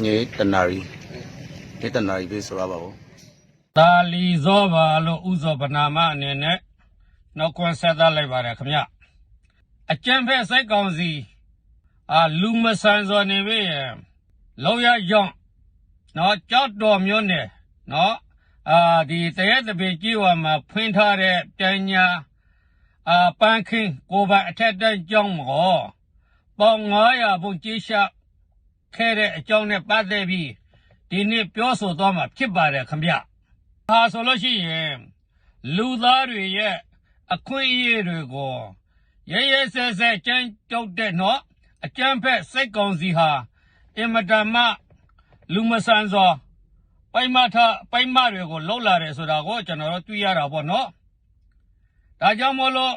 ညေတနာရီညေတနာရီလေးဆိုရပါဘူးတာလီဇောပါလို့ဥဇောပနာမအနေနဲ့နှုတ်ခွန်းဆက်သလိုက်ပါတယ်ခင်ဗျအကျံဖက်စိတ်ကောင်းစီအာလူမဆန်စောနေပြီရဲ့လောရယောင်နော်ကြောက်တော်မျိုးနဲ့နော်အာဒီတရက်တပင်ကြီးဝါမှာဖွင့်ထားတဲ့ပညာအာပန်းခင်းကိုယ်ပိုင်အထက်တန်းကျောင်းမောပေါင်900ဘုံကြီးရှာ ခဲ့တဲ့အကြောင်းနဲ့ပတ်သက်ပြီးဒီနေ့ပြောဆိုသွားမှာဖြစ်ပါတယ်ခင်ဗျဟာဆိုလို့ရှိရင်လူသားတွေရဲ့အခွင့်အရေးတွေကိုရဲရဲဆဲဆဲကြမ်းကြောက်တဲ့နော်အကြမ်းဖက်စိတ်ကောင်းစီဟာအင်မတန်မှလူမဆန်စွာပိုင်မထပိုင်မတွေကိုလှုပ်လာတယ်ဆိုတာကိုကျွန်တော်တို့တွေ့ရတာပေါ့နော်ဒါကြောင့်မို့လို့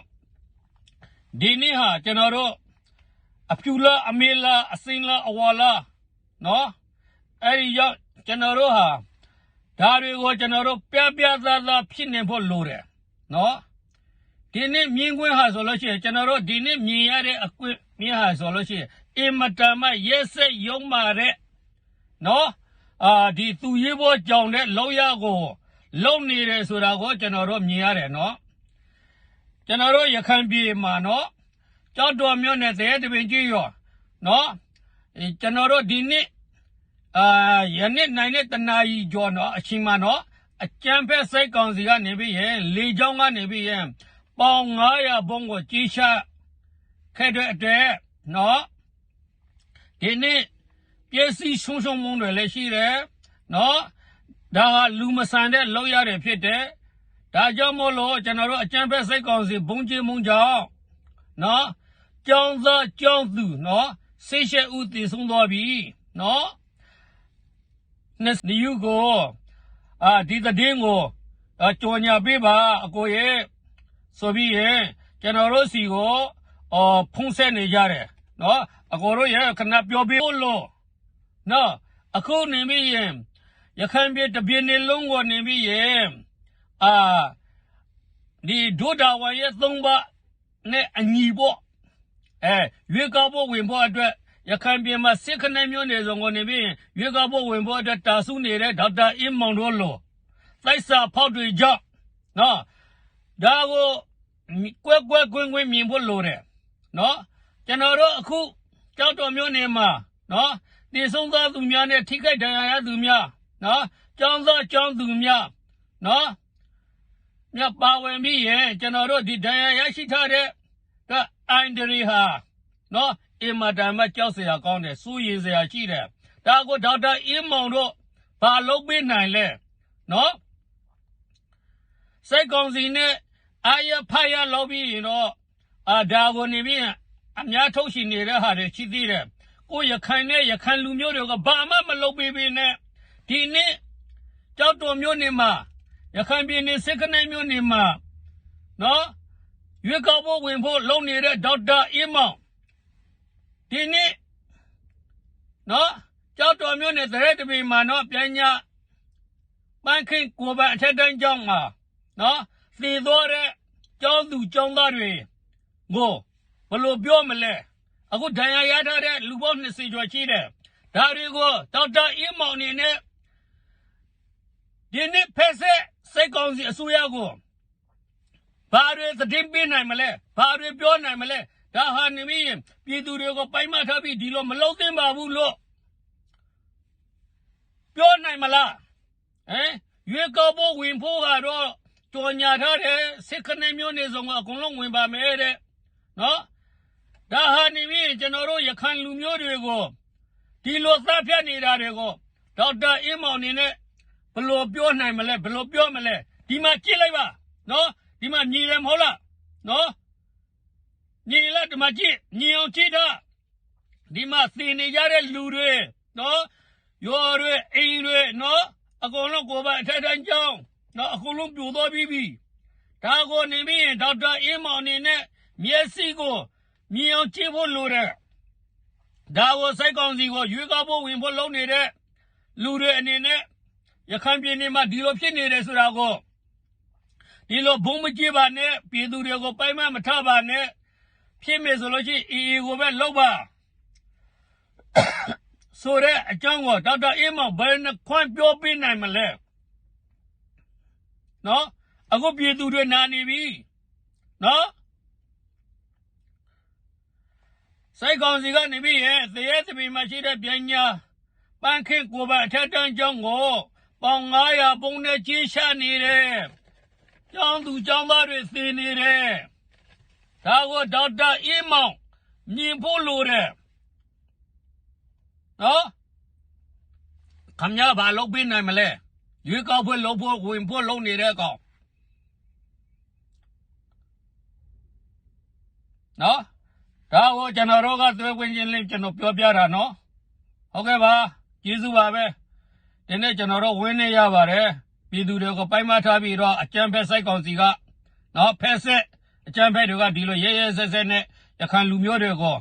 ဒီနေ့ဟာကျွန်တော်တို့ အဖြူလားအမေလားအစင်းလားအဝါလားနော်အဲ့ဒီရောက်ကျွန်တော်တို့ဟာဒါတွေကိုကျွန်တော်တို့ပြပြသားသားဖြစ်နေဖို့လိုတယ်နော်ဒီနေ့မြင်ကွင်းဟာဆိုလို့ရှိရင်ကျွန်တော်တို့ဒီနေ့မြင်ရတဲ့အကွင့်မြင်ဟာဆိုလို့ရှိရင်အင်မတန်မှရက်စက်ယုံမာတဲ့နော်အာဒီသူရေးဘောကြောင်တဲ့လောက်ရကိုလုံနေတယ်ဆိုတာကိုကျွန်တော်တို့မြင်ရတယ်နော်ကျွန်တော်တို့ရခိုင်ပြည်မှာနော် ကြောက်တော်မြို့နယ်တရေတပင်ကြီးရောနော်အဲကျွန်တော်တို့ဒီနေ့အာယနေ့နိုင်တဲ့တနာကြီးကျော်တော့အချိန်မှတော့အကျန်းဖက်စိတ်ကောင်စီကနေပြီးရင်လေချောင်းကနေပြီးရင်ပေါင်900ဘုံကိုကြီးချခဲ့တဲ့အတွက်နော်ဒီနေ့ပစ္စည်းရှုံးရှုံးမုန်းတွေလည်းရှိတယ်နော်ဒါဟာလူမဆန်တဲ့လောက်ရတယ်ဖြစ်တယ်ဒါကြောင့်မို့လို့ကျွန်တော်တို့အကျန်းဖက်စိတ်ကောင်စီဘုံကြီးမုံကြောင့်နော် ကျောင်းသားကျောင်းသူနော်ဆေးရှက်ဦးတည်ဆုံးသွားပြီနော်နှစ်နယူကိုအာဒီတည်င်းကိုအကြော်ညာပေးပါအကိုရဲ့ဆိုပြီးရင်ကျွန်တော်တို့စီကိုအော်ဖုံးဆက်နေကြတယ်နော်အကိုတို့ရဲ့ခဏပြောပေးလို့နော်အခုနေမိရင်ရခိုင်ပြည်တပြည်နေလုံးကိုနေမိရင်အာဒီဒုဒါဝန်ရဲ့သုံးပါနဲ့အညီပေါ့ အဲရွေးကောက်ဖို့ဝင်ဖို့အတွက်ရခိုင်ပြည်မှာစစ်ခနဲ့မျိုးနေစုံကိုနေပြီးရွေးကောက်ဖို့ဝင်ဖို့အတွက်တာဆုနေတဲ့ဒေါက်တာအင်းမောင်တို့လိုတိုက်စာဖောက်တွေကြောင့်နော်ဒါကိုကွက်ကွက်ကွင်းကွင်းမြင်ဖို့လိုတယ်နော်ကျွန်တော်တို့အခုကြောက်တော်မျိုးနေမှာနော်တည်ဆုံးသားသူများနဲ့ထိခိုက်ဒဏ်ရာရသူများနော်ကျောင်းသားကျောင်းသူများနော်မြတ်ပါဝင်ပြီးရင်ကျွန်တော်တို့ဒီဒဏ်ရာရရှိထားတဲ့က အိုင်ဒရီဟာနော်အင်မတန်မှကြောက်စရာကောင်းတယ်စိုးရိမ်စရာရှိတယ်ဒါကိုဒေါက်တာအင်းမောင်တို့ဘာလုပ်ပေးနိုင်လဲနော်စိတ်ကောင်းစီနဲ့အာရဖရလောက်ပြီးရင်တော့အာဒါကိုနေပြီးအများထုတ်ရှိနေတဲ့ဟာတွေရှိသေးတယ်ကိုရခိုင်နဲ့ရခိုင်လူမျိုးတွေကဘာမှမလုပ်ပေးပေးနဲ့ဒီနေ့ကြောက်တော်မျိုးနေမှာရခိုင်ပြည်နယ်စစ်ကနေမျိုးနေမှာနော် ရွေးကောက်ဖို့ဝင်ဖို့လုပ်နေတဲ့ဒေါက်တာအင်းမောင်ဒီနေ့နော်ကြောက်တော်မျိုးနဲ့တရက်တပီမှာနော်ပြန်ညာပန်းခင်းကိုယ်ပိုင်အထက်တန်းကျောင်းမှာနော်သေသွားတဲ့ကျောင်းသူကျောင်းသားတွေကိုဘယ်လိုပြောမလဲအခုဒဏ်ရာရထားတဲ့လူပေါင်း20ကျော်ရှိတယ်ဒါတွေကိုဒေါက်တာအင်းမောင်နေနဲ့ဒီနေ့ဖက်ဆက်စိတ်ကောင်းစီအစိုးရကို ဘာတွေသတင်းပေးနိုင်မလဲဘာတွေပြောနိုင်မလဲဒါဟာနေမင်းပြည်သူတွေကိုပိုင်မထားပြီးဒီလိုမလုပ်သင့်ပါဘူးလို့ပြောနိုင်မလားဟမ်ရွေးကောက်ဖို့ဝင်ဖို့ကတော့တော်ညာထားတယ်စစ်ခနဲ့မျိုးနေဆုံးကအကုန်လုံးဝင်ပါမယ်တဲ့နော်ဒါဟာနေမင်းကျွန်တော်တို့ရခိုင်လူမျိုးတွေကိုဒီလိုသတ်ဖြတ်နေတာတွေကိုဒေါက်တာအင်းမောင်နေနဲ့ဘယ်လိုပြောနိုင်မလဲဘယ်လိုပြောမလဲဒီမှာကြည့်လိုက်ပါနော် ဒီမှာညီတယ်မဟုတ်လားနော်ညီလားဒီမှာကြည့်ညီအောင်ကြည့်တာဒီမှာသင်နေကြတဲ့လူတွေနော်ရော်တွေအိမ်တွေနော်အကုန်လုံးကိုယ်ပိုင်အထက်တန်းကျောင်းနော်အကုန်လုံးပြိုသွားပြီးပြီဒါကိုနေပြီးရင်ဒေါက်တာအင်းမောင်နေနဲ့မျက်စိကိုမြင်အောင်ကြည့်ဖို့လိုတယ်ဒါကိုစိုက်ကောင်းစီကိုရွေးကောက်ဖို့ဝင်ဖို့လုပ်နေတဲ့လူတွေအနေနဲ့ရခိုင်ပြည်နယ်မှာဒီလိုဖြစ်နေတယ်ဆိုတာကို ဒီလိုဘုံမကြည့်ပါနဲ့ပြည်သူတွေကိုပိုင်မမထပါနဲ့ဖြစ်မယ်ဆိုလို့ရှိရင်အေးအေးကိုပဲလောက်ပါစဆိုတဲ့အကြောင်းကိုဒေါက်တာအေးမောင်ဘယ်နှခွန်းပြောပြနိုင်မလဲနော်အခုပြည်သူတွေနာနေပြီနော်စိုက်ကောင်စီကနေပြီးရဲ့သေရသမီးမရှိတဲ့ပညာပန်းခင်းကိုယ်ပါအထက်တန်းကျောင်းကိုပေါင်900ပုံနဲ့ကြီးရှာနေတယ် ကျောင်းသူကျောင်းသားတွေသေနေတယ်ဒါကိုဒေါက်တာအေးမောင်မြင်ဖို့လိုတယ်နော်ခမရဘာလုပ်ပေးနိုင်မလဲရွေးကောက်ပွဲလုပ်ဖို့ဝင်ဖို့လုပ်နေတဲ့ကောင်နော်ဒါကိုကျွန်တော်တို့ကသွေးဝင်ချင်းလေးကျွန်တော်ပြောပြတာနော်ဟုတ်ကဲ့ပါကျေးဇူးပါပဲဒီနေ့ကျွန်တော်တို့ဝင်းနေရပါတယ် ပြည်သူတွေကိုပိုင်မထားပြီးတော့အကြံဖက်စိုက်ကောင်စီကနော်ဖက်ဆက်အကြံဖက်တွေကဒီလိုရဲရဲဆက်ဆက်နဲ့ရခိုင်လူမျိုးတွေကို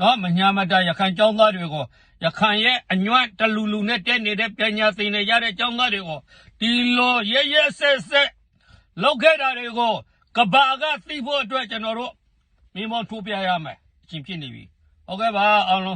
နော်မညာမတရခိုင်ចောင်းသားတွေကိုရခိုင်ရဲ့အညွန့်တလူလူနဲ့တက်နေတဲ့ပညာသင်နေရတဲ့ចောင်းသားတွေကိုဒီလိုရဲရဲဆက်ဆက်လောက်ခဲ့တာတွေကိုကဘာကသိဖို့အတွက်ကျွန်တော်တို့မိမောထိုးပြရမယ်အချင်းဖြစ်နေပြီဟုတ်ကဲ့ပါအောင်လုံး